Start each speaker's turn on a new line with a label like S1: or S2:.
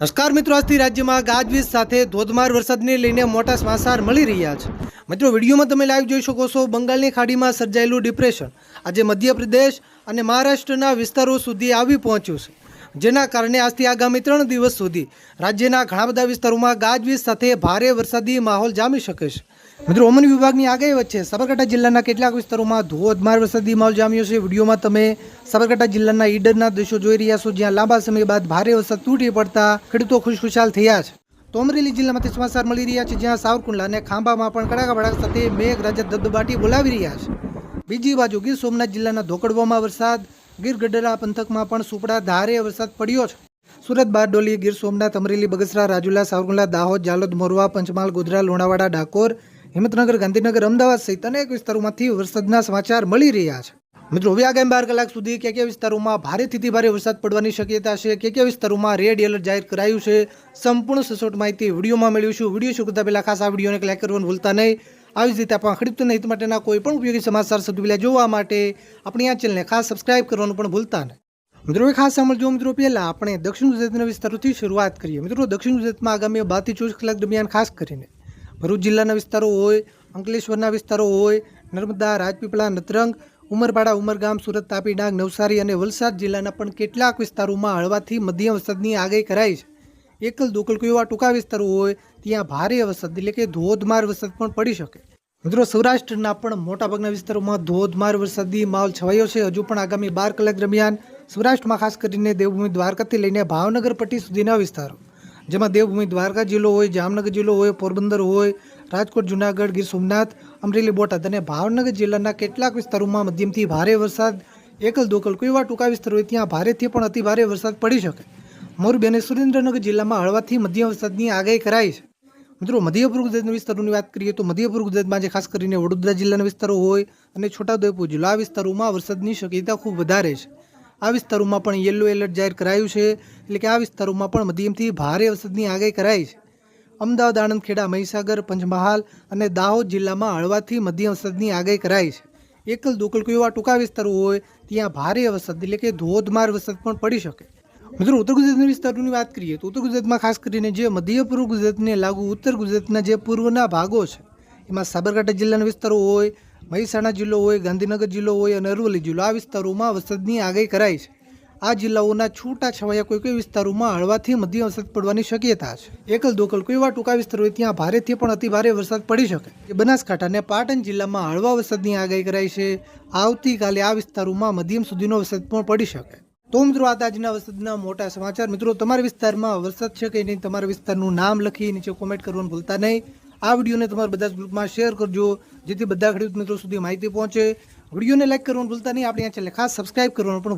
S1: નમસ્કાર મિત્રો, આજથી રાજ્યમાં ગાજવીજ સાથે ધોધમાર વરસાદને લઈને મોટા સમાચાર મળી રહ્યા છે. મિત્રો, વિડીયોમાં તમે લાઈવ જોઈ શકો છો, બંગાળની ખાડીમાં સર્જાયેલું ડિપ્રેશન આજે મધ્યપ્રદેશ અને મહારાષ્ટ્રના વિસ્તારો સુધી આવી પહોંચ્યું છે. જેના કારણે આજથી આગામી ત્રણ દિવસ સુધી રાજ્યના ઘણા બધા વિસ્તારોમાં ગાજવીજ સાથે ભારે વરસાદી માહોલ જામી શકે છે. મિત્રો હવામાન વિભાગની આગાહી વચ્ચે સાબરકાંઠા જિલ્લાના કેટલાક વિસ્તારોમાં ધોધમાર વરસાદી માહોલ જામ્યો છે. વિડીયોમાં તમે સાબરકાંઠા જિલ્લાના ઈડરના દ્રશ્યો જોઈ રહ્યા છો, જ્યાં લાંબા સમય બાદ ભારે વરસાદ તૂટી પડતા ખેડૂતો ખુશખુશાલ થયા છે. તો અમરેલી જિલ્લામાંથી સમાચાર મળી રહ્યા છે, જ્યાં સાવરકુંડલા અને ખાંભામાં પણ કડાકા ભડાક સાથે મેઘરાજા ધબધબાટી બોલાવી રહ્યા છે. બીજી બાજુ ગીર સોમનાથ જિલ્લાના ધોકડવામાં વરસાદ, ગીર ગઢડા પંથકમાં પણ સુપડા ધારે વરસાદ પડ્યો છે. સુરત બારડોલી, ગીર સોમનાથ, અમરેલી, બગસરા, રાજુલા, સાવરકુંડલા, દાહોદ, જાલોદ મોરવા પંચમહાલ, ગોધરા, લુણાવાડા, ડાકોર હિંમતનગર, ગાંધીનગર, અમદાવાદ સહિત અનેક વિસ્તારોમાંથી વરસાદના સમાચાર મળી રહ્યા છે. મિત્રો, હવે આગામી બાર કલાક સુધી કયા કયા વિસ્તારોમાં ભારેથી ભારે વરસાદ પડવાની શક્યતા છે? કયા કયા વિસ્તારોમાં રેડ એલર્ટ જાહેર કરાયું છે? સંપૂર્ણ સચોટ માહિતી વિડીયોમાં મેળવીશું વીડિયો શરૂ કરતા પહેલાં ખાસ આ વિડીયોને લાઈક કરવાનું ભૂલતા નહીં. આવી જ રીતે આપણા ખેડૂતોના હિત માટેના કોઈ પણ ઉપયોગી સમાચાર સૌથી પહેલાં જોવા માટે આપણી આ ચેનલને ખાસ સબસ્ક્રાઇબ કરવાનું પણ ભૂલતા નહીં. મિત્રો ખાસ સાંભળજો. મિત્રો, પહેલાં આપણે દક્ષિણ ગુજરાતના વિસ્તારોથી શરૂઆત કરીએ. મિત્રો, દક્ષિણ ગુજરાતમાં આગામી બારથી ચોવીસ કલાક દરમિયાન ખાસ કરીને ભરૂચ જિલ્લાના વિસ્તારો હોય, અંકલેશ્વરના વિસ્તારો હોય, નર્મદા, રાજપીપળા, નતરંગ, ઉમરપાડા, ઉમરગામ, સુરત, તાપી, ડાંગ, નવસારી અને વલસાડ જિલ્લાના પણ કેટલાક વિસ્તારોમાં હળવાથી મધ્યમ વરસાદની આગાહી કરાઈ છે. એકલ દોકલ એવા ટૂંકા વિસ્તારો હોય, ત્યાં ભારે વરસાદ એટલે કે ધોધમાર વરસાદ પણ પડી શકે. મિત્રો, સૌરાષ્ટ્રના પણ મોટાભાગના વિસ્તારોમાં ધોધમાર વરસાદી માહોલ છવાયો છે. હજુ પણ આગામી બાર કલાક દરમિયાન સૌરાષ્ટ્રમાં ખાસ કરીને દેવભૂમિ દ્વારકાથી લઈને ભાવનગર પટ્ટી સુધીના વિસ્તારો. જેમાં દેવભૂમિ દ્વારકા જિલ્લો હોય, જામનગર જિલ્લો હોય, પોરબંદર હોય, રાજકોટ, જુનાગઢ, ગીર સોમનાથ, અમરેલી, બોટાદ અને ભાવનગર જિલ્લાના કેટલાક વિસ્તારોમાં મધ્યમથી ભારે વરસાદ એકલ દોકલ કોઈ એવા ટૂંકા વિસ્તારો હોય ત્યાં ભારેથી પણ અતિ ભારે વરસાદ પડી શકે. મોરબી અને સુરેન્દ્રનગર જિલ્લામાં હળવાથી મધ્યમ વરસાદની આગાહી કરાઈ છે. મિત્રો મધ્યપુર ગુજરાતના વિસ્તારોની વાત કરીએ તો મધ્યપુર ગુજરાતમાં જે ખાસ કરીને વડોદરા જિલ્લાના વિસ્તારો હોય અને છોટાઉદેપુર જિલ્લા વિસ્તારોમાં વરસાદની શક્યતા ખૂબ વધારે છે. આ વિસ્તારોમાં પણ યલો એલર્ટ જાહેર કરાયું છે. એટલે કે આ વિસ્તારોમાં પણ મધ્યમથી ભારે વરસાદની આગાહી કરાઈ છે. અમદાવાદ આણંદ ખેડા મહીસાગર, પંચમહાલ અને દાહોદ જિલ્લામાં હળવાથી મધ્યમ વરસાદની આગાહી કરાઈ છે. એકલ દોકલ કોઈ એવા ટૂંકા વિસ્તારો હોય, ત્યાં ભારે વરસાદ, એટલે કે ધોધમાર વરસાદ પણ પડી શકે. મિત્રો, ઉત્તર ગુજરાતના વિસ્તારોની વાત કરીએ તો ઉત્તર ગુજરાતમાં ખાસ કરીને જે મધ્ય પૂર્વ ગુજરાતને લાગુ, ઉત્તર ગુજરાતના જે પૂર્વના ભાગો છે, એમાં સાબરકાંઠા જિલ્લાના વિસ્તારો હોય મહેસાણા જિલ્લો હોય, ગાંધીનગર જિલ્લો હોય અને અરવલ્લી જિલ્લો, આ વિસ્તારોમાં વરસાદની આગાહી કરાઈ છે. આ જિલ્લાઓના છૂટા છવાયા કોઈ કોઈ વિસ્તારોમાં હળવાથી મધ્યમ વરસાદ પડવાની શક્યતા છે. એકલ દોકલ કોઈ એવા ટૂંકા વિસ્તારો હોય ત્યાં ભારેથી પણ અતિ ભારે વરસાદ પડી શકે. બનાસકાંઠા અને પાટણ જિલ્લામાં હળવા વરસાદની આગાહી કરાઈ છે. આવતીકાલે આ વિસ્તારોમાં મધ્યમ સુધીનો વરસાદ પણ પડી શકે. તો મિત્રો, આ આજના વરસાદના મોટા સમાચાર. મિત્રો, તમારા વિસ્તારમાં વરસાદ છે કે નહીં? તમારા વિસ્તારનું નામ લખી નીચે કોમેન્ટ કરવાનું ભૂલતા નહીં. આ વિડીયોને તમારા બધા જ ગ્રુપમાં શેર કરજો, જેથી બધા ખેડૂત મિત્રો સુધી માહિતી પહોંચે. વિડીયોને લાઈક કરવાનું ભૂલતા નહીં. આપણે આ ચેનલ ખાસ સબસ્ક્રાઇબ કરવાનું પણ